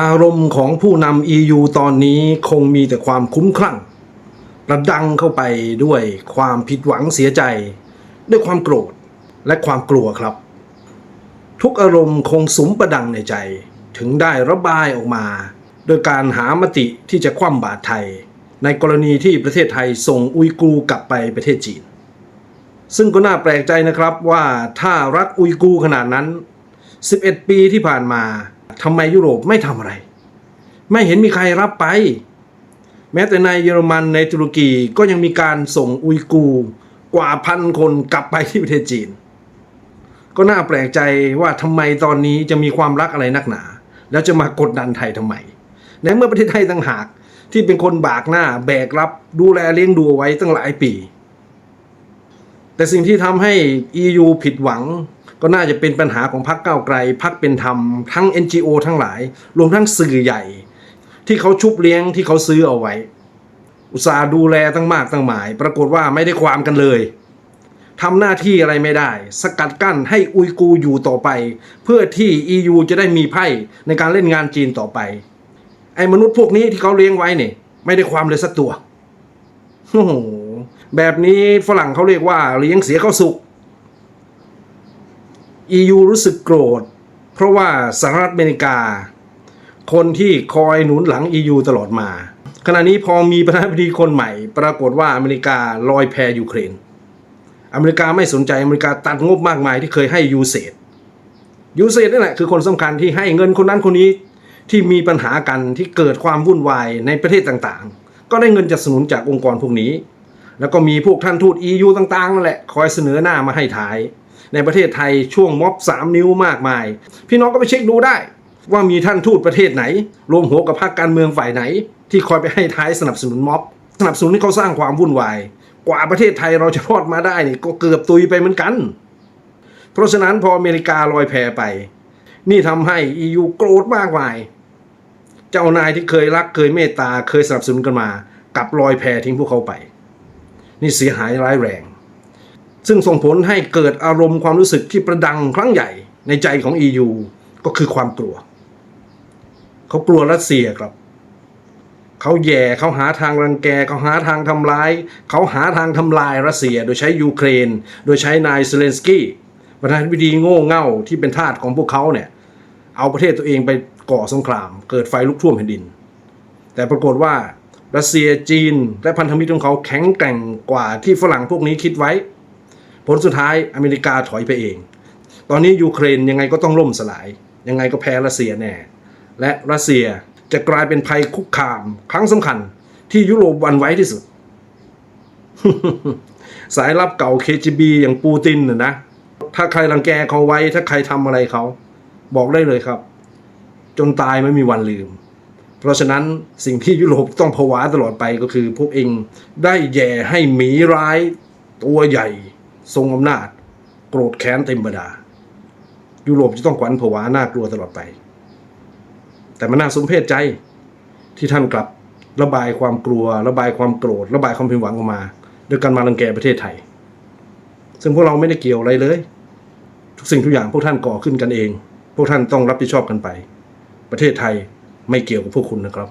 อารมณ์ของผู้นำ EU ตอนนี้คงมีแต่ความคุ้มคลั่งระดังเข้าไปด้วยความผิดหวังเสียใจ ด้วยความโกรธและความกลัวครับ ทุกอารมณ์คงสมประดังในใจ ถึงได้ระบายออกมา โดยการหามติที่จะคว่ำบาตรไทย ในกรณีที่ประเทศไทยส่งอุยกูร์กลับไปประเทศจีน ซึ่งก็น่าแปลกใจนะครับว่าถ้ารักอุยกูร์ขนาดนั้น 11 ปีที่ผ่านมา ทำไมยุโรปไม่ทำอะไร ไม่เห็นมีใครรับไป แม้แต่ในเยอรมันในตุรกีก็ยังมีการส่งอุยกูร์กว่าพันคนกลับไปที่ประเทศจีน ก็น่าแปลกใจว่าทำไมตอนนี้จะมีความรักอะไรนักหนา แล้วจะมากดดันไทยทำไมในเมื่อประเทศไทยต่างหากที่เป็นคนบากหน้าแบกรับดูแลเลี้ยงดูเอาไว้ตั้งหลายปี แต่สิ่งที่ทำให้ EU ผิดหวัง ก็น่าจะเป็นปัญหาของพรรคก้าไกลพรรคเป็นธรรมทั้ง NGO ทั้งหลาย รวมทั้งสื่อใหญ่ ที่เขาชุบเลี้ยงที่เขาซื้อเอาไว้ อุตสาห์ดูแลตั้งมากตั้งหมาย ปรากฏว่าไม่ได้ความกันเลยทำหน้าที่อะไรไม่ได้ สกัดกั้นให้อุยกูอยู่ต่อไป เพื่อที่ EU จะได้มีไพ่ในการเล่นงานจีนต่อไป ไอ้มนุษย์พวกนี้ที่เขาเลี้ยงไว้เนี่ยไม่ได้ความเลยสักตัวโอ้โหแบบนี้ฝรั่งเขาเรียกว่าเลี้ยงเสียเข้าสุก EU รู้สึกโกรธ เพราะว่าสหรัฐอเมริกา คนที่คอยหนุนหลัง EU ตลอดมา ขณะนี้พอมีประธานาธิบดีคนใหม่ ปรากฏว่าอเมริกาลอยแพยูเครน อเมริกาไม่สนใจอเมริกาตัดงบมากมายที่เคยให้ยูเซดยูเซดนั่นแหละคือคนสำคัญที่ให้เงินคนนั้นคนนี้ที่มีปัญหากันที่เกิดความวุ่นวายในประเทศต่างๆ ก็ได้เงินจากสนุนจากองค์กรพวกนี้ แล้วก็มีพวกท่านทูต EU ต่างๆนั่นแหละคอยเสนอหน้ามาให้ท้าย ในประเทศไทยช่วงม็อบ3 นิ้วมากมาย พี่น้องก็ไปเช็คดูได้ ว่ามีท่านทูตประเทศไหน รวมหัวกับพรรคการเมืองฝ่ายไหน ที่คอยไปให้ท้ายสนับสนุนม็อบ สนับสนุนให้เขาสร้างความวุ่นวาย กว่าประเทศไทยเราจะรอดมาได้นี่ก็เกือบตุยไปเหมือนกัน เพราะฉะนั้นพออเมริกาลอยแพไป นี่ทำให้ EU โกรธมากมาย เจ้านายที่เคยรักเคยเมตตาเคยสนับสนุนกันมา กลับลอยแพทิ้งพวกเขาไป นี่เสียหายร้ายแรง ซึ่งส่งผลให้เกิดอารมณ์ความรู้สึกที่ประดังครั้งใหญ่ในใจของ EU ก็คือความกลัว เขากลัวรัสเซียครับ เขาแย่เขาหาทางรังแกเขาหาทางทำร้าย เขาหาทางทำลายรัสเซีย โดยใช้ยูเครน โดยใช้นายเซเลนสกี้ประธานาธิบดีโง่เง่าที่เป็นทาสของพวกเขาเนี่ย เอาประเทศตัวเองไปก่อสงคราม เกิดไฟลุกท่วมแผ่นดิน แต่ปรากฏว่ารัสเซียจีน และพันธมิตรของเขาแข็งแกร่งกว่าที่ฝรั่งพวกนี้คิดไว้ ผลสุดท้ายอเมริกาถอยไปเอง ตอนนี้ยูเครนยังไงก็ต้องล่มสลาย ยังไงก็แพ้รัสเซียแน่ และรัสเซียจะกลายเป็นภัยคุกคาม ครั้งสำคัญที่ยุโรปวันไว้ที่สุด สายลับเก่า KGB อย่างปูตินน่ะนะ ถ้าใครรังแกเขาไว้ ถ้าใครทำอะไรเขา บอกได้เลยครับ จนตายไม่มีวันลืม เพราะฉะนั้นสิ่งที่ยุโรปต้องผวาตลอดไปก็คือ พวกเองได้แย่ให้หมีร้ายตัวใหญ่ ทรงอำนาจ โกรธแค้นเต็มบดา ยุโรปจะต้องขวัญผวาน่ากลัวตลอดไป แต่มันน่าสมเพชใจที่ท่านกลับระบายความกลัว ระบายความโกรธ ระบายความผิดหวังออกมาโดยการมารังแกประเทศไทย ซึ่งพวกเราไม่ได้เกี่ยวอะไรเลย ทุกสิ่งทุกอย่างพวกท่านก่อขึ้นกันเอง พวกท่านต้องรับผิดชอบกันไป ประเทศไทยไม่เกี่ยวกับพวกคุณนะครับ